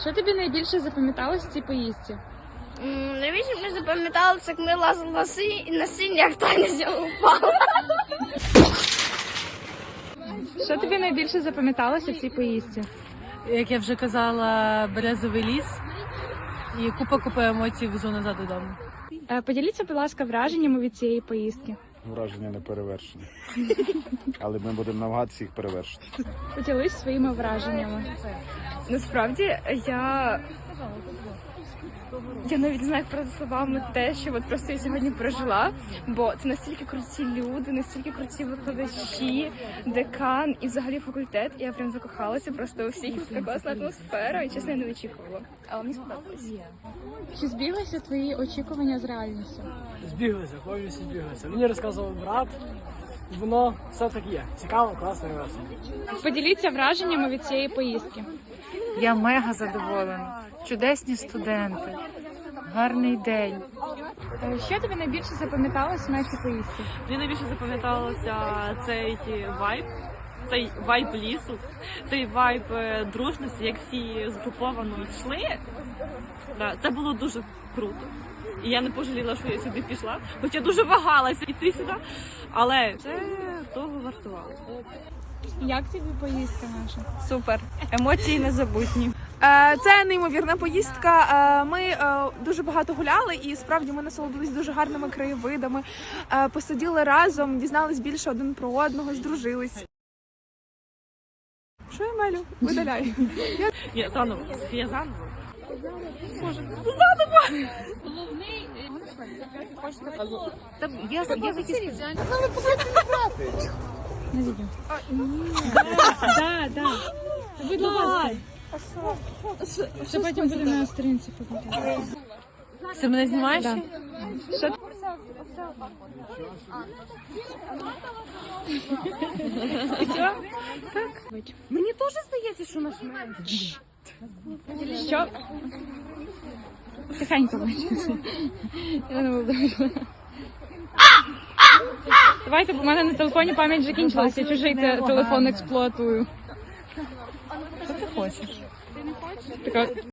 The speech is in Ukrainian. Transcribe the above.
Що тобі найбільше запам'яталось в цій поїздці? Найбільше мені запам'яталося, як ми лазили на сині, і на сині, як Таня з. Що тобі найбільше запам'яталося в цій поїздці? Як я вже казала, березовий ліс і купа купа емоцій везу назад додому. Е, Поділіться, будь ласка, враженнями від цієї поїздки. Враження не перевершені. Але ми будемо намагатися їх перевершити. Поділись своїми враженнями. Насправді я. Я навіть не знаю, як передати словами те, що от просто я сьогодні пережила, бо це настільки круті люди, настільки круті викладачі, декан і взагалі факультет. І я прям закохалася просто у всіх така класна атмосфера, і чесно, я не очікувала. Але мені сподобалось. Чи збіглися твої очікування з реальністю? Збіглися, повністю збіглися. Мені розказував брат, воно все так є. Цікаво, класно і весело. Поділіться враженнями від цієї поїздки. Я мега задоволена. Чудесні студенти. Гарний день. Е, Що тобі найбільше запам'яталось в нашій поїздці? Мені найбільше запам'яталося цей вайб, цей вайб лісу, цей вайб е, дружності, як всі згруповано йшли. Це було дуже круто. І я не пожаліла, що я сюди пішла, хоча дуже вагалася йти сюди, але це того вартувало. Як тобі поїздка наша? Супер. Емоції незабутні. Е, Це неймовірна поїздка. Е, Ми е, дуже багато гуляли, і справді ми насолодились дуже гарними краєвидами. Е, Посиділи разом, дізнались більше один про одного, здружились. Що я мелю? Видаляй. Ні, заново. Софія заново. Да, да. Будь ласка. Це потім буде на сторінці показати. Ти мене знімаєш? Да. Що Мені теж здається, що наш менше. Що? Тихенько бачите. Я не буду. Давайте, бо в мене на телефоні пам'ять закінчилася, я чужий те- телефон експлуатую. Що ти хочеш? Така